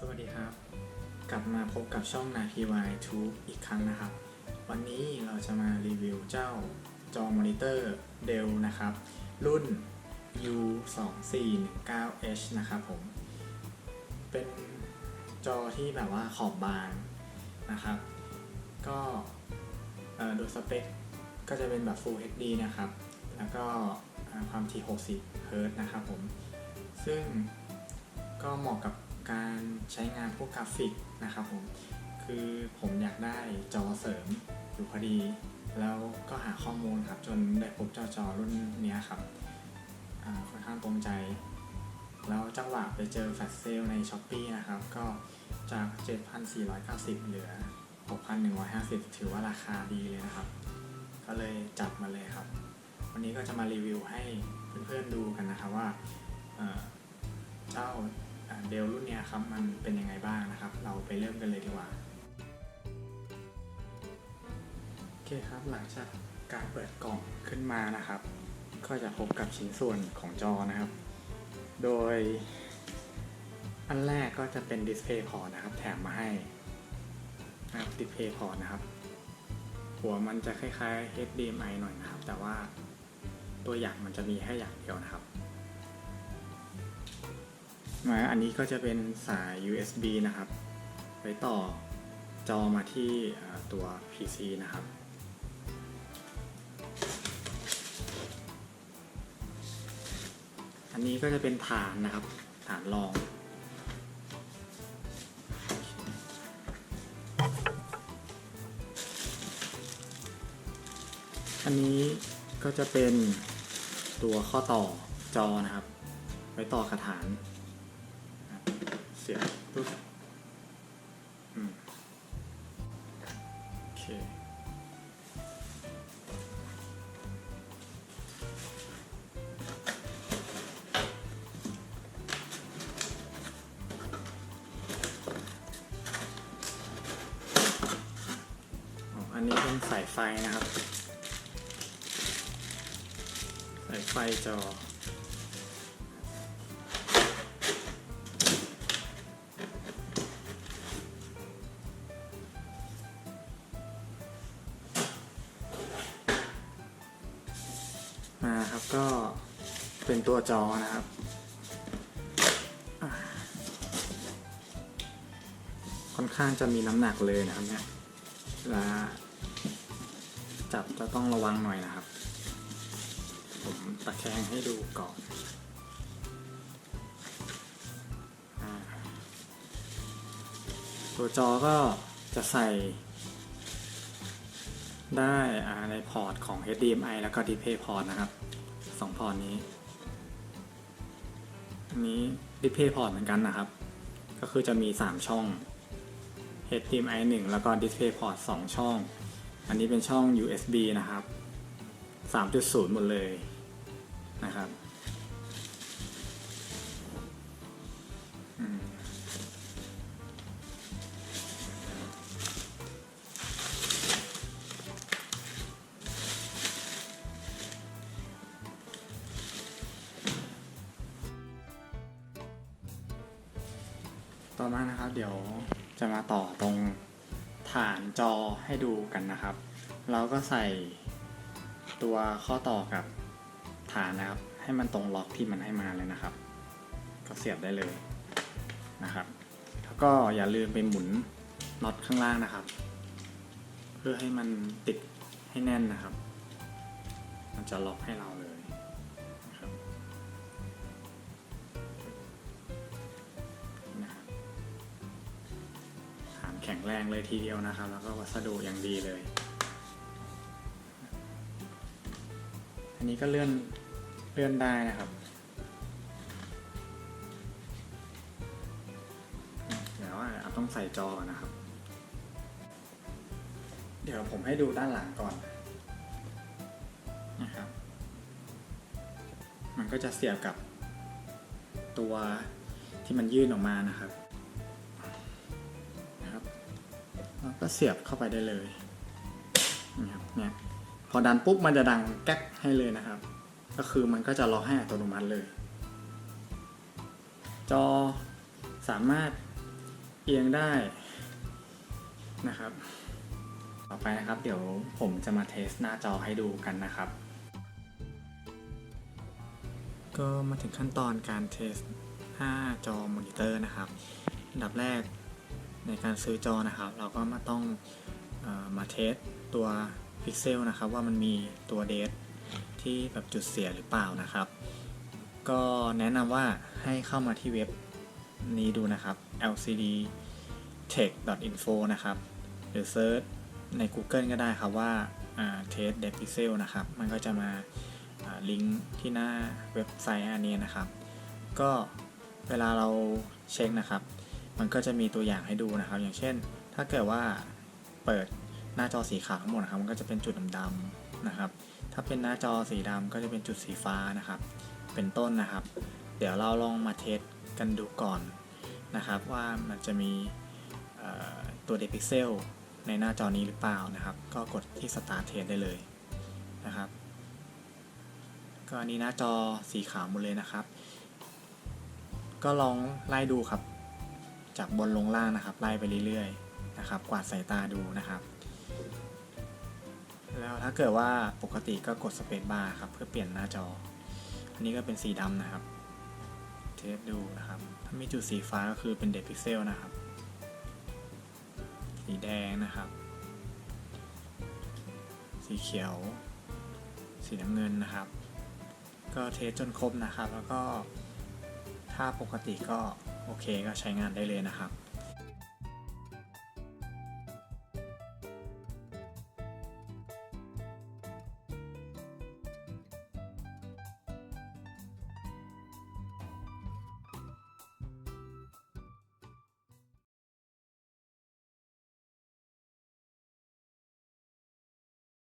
สวัสดีครับ กลับมาพบกับช่องนาทีวายทูอีกครั้งนะครับ วันนี้เราจะมารีวิวเจ้าจอมอนิเตอร์ Dell นะครับ รุ่น U 2 4 1 9 H นะครับผม เป็นจอที่แบบว่าขอบบางนะครับ ก็โดยสเปคก็จะเป็นแบบ Full HD นะครับ แล้วก็ความถี่60เฮิรตนะครับผม ซึ่งก็เหมาะกับ การใช้งานพวกกราฟิกนะครับผมคือผมอยากได้จอเสริมอยู่พอดี แล้วก็หาข้อมูลครับจนได้พบจ้าจอรุ่นเนี้ยครับค่อนข้างตรงใจ แล้วจังหวะไปเจอแฟลชเซลใน s h อ p e e นะครับ ก็จาก 7,490 เหลือ 6,150 ถือว่าราคาดีเลยนะครับ ก็เลยจัดมาเลยครับ วันนี้ก็จะมารีวิวให้เพื่อนๆดูกันนะครับว่าเจ้า เดลรุ่นนี้ครับมันเป็นยังไงบ้างนะครับ เราไปเริ่มกันเลยดีกว่าโอเคครับหลังจากการเปิดกล่องขึ้นมานะครับ ก็จะพบกับชิ้นส่วนของจอนะครับ โดย อันแรกก็จะเป็นดิสเพย์พอร์ตนะครับ แถมมาให้นะครับดิสเพย์พอร์ตนะครับ หัวมันจะคล้ายๆ HDMI หน่อยนะครับ แต่ว่าตัวอย่างมันจะมีแค่อย่างเดียวนะครับ มาอันนี้ก็จะเป็นสาย USB นะครับ ไว้ต่อจอมาที่ตัว PC นะครับ อันนี้ก็จะเป็นฐานนะครับ ฐานรอง อันนี้ก็จะเป็นตัวข้อต่อจอนะครับ ไว้ต่อกระถาน สียบปุ๊บอืมโอเคอ๋ออันนี้เป็นสายไฟนะครับ สายไฟจอ มาครับก็เป็นตัวจอนะครับค่อนข้างจะมีน้ำหนักเลยนะครับเนี่ยเวลาจับจะต้องระวังหน่อยนะครับ ผมตะแคงให้ดูก่อนอตัวจอก็จะใส่ ได้อ่าในพอร์ตของ HDMI แล้วก็ d p a y port นะครับสองพอร์ตนี้ อันนี้ d p a y port เหมือนกันนะครับ ก็คือจะมี 3 ช่อง HDMI 1 แล้วก็ Display port 2 ช่อง อันนี้เป็นช่อง USB นะครับ 3.0 หมดเลยนะครับ ต่อมานะครับ เดี๋ยวจะมาต่อตรงฐานจอให้ดูกันนะครับ เราก็ใส่ตัวข้อต่อกับฐานนะครับ ให้มันตรงล็อกที่มันให้มาเลยนะครับ ก็เสียบได้เลยนะครับ แล้วก็อย่าลืมไปหมุนน็อตข้างล่างนะครับ เพื่อให้มันติดให้แน่นนะครับ มันจะล็อกให้เราเลย ข็งแรงเลยทีเดียวนะครับ แล้วก็วัสดุอย่างดีเลย อันนี้ก็เลื่อนเลื่อนได้นะครับเดี๋ยวว่าเอาต้องใส่จอนะครับ เดี๋ยวผมให้ดูด้านหลังก่อนนะครับ มันก็จะเสียบกับตัวที่มันยื่นออกมานะครับ ก็เสียบเข้าไปได้เลยนี่ครับเนี่ยพอดันปุ๊บมันจะดังแก๊กให้เลยนะครับ ก็คือมันก็จะล็อกให้อัตโนมัติเลย จอสามารถเอียงได้นะครับ ต่อไปนะครับเดี๋ยวผมจะมาเทสหน้าจอให้ดูกันนะครับ ก็มาถึงขั้นตอนการเทสหน้าจอมอนิเตอร์นะครับ อันดับแรก ในการซื้อจอนะครับ เราก็มาต้องอมาเทสตัวพิกเซลนะครับ ว่ามันมีตัวเดทที่แบบจุดเสียหรือเปล่านะครับ ก็แนะนำว่าให้เข้ามาที่เว็บนี้ดูนะครับ lcd tech info นะครับ หรือเซิร์ชใน Google ก็ได้ครับว่าเทสเด p i x e l นะครับ มันก็จะมาลิงก์ที่หน้าเว็บไซต์อันนี้นะครับ ก็เวลาเราเช็คนะครับ มันก็จะมีตัวอย่างให้ดูนะครับ อย่างเช่น ถ้าเกิดว่าเปิดหน้าจอสีขาวทั้งหมดนะครับ มันก็จะเป็นจุดดำๆนะครับ ถ้าเป็นหน้าจอสีดำก็จะเป็นจุดสีฟ้านะครับ เป็นต้นนะครับ เดี๋ยวเราลองมาเทสกันดูก่อนนะครับ ว่ามันจะมีตัว d p i x e l ในหน้าจอนี้หรือเปล่านะครับ ก็กดที่ Start Test ได้เลยนะครับ ก็อันนี้หน้าจอสีขาวหมดเลยนะครับ ก็ลองไล่ดูครับ จากบนลงล่างนะครับไล่ไปเรื่อยๆนะครับ กวาดสายตาดูนะครับ แล้วถ้าเกิดว่าปกติก็กดสเปซบาร์ครับเพื่อเปลี่ยนหน้าจอ อันนี้ก็เป็นสีดำนะครับ เทสดูนะครับ ถ้ามีจุดสีฟ้าก็คือเป็นเด p พิกเซลนะครับ สีแดงนะครับ สีเขียว สีน้ำเงินนะครับ ก็เทสจนครบนะครับ แล้วก็ถ้าปกติก็ โอเคก็ใช้งานได้เลยนะครับ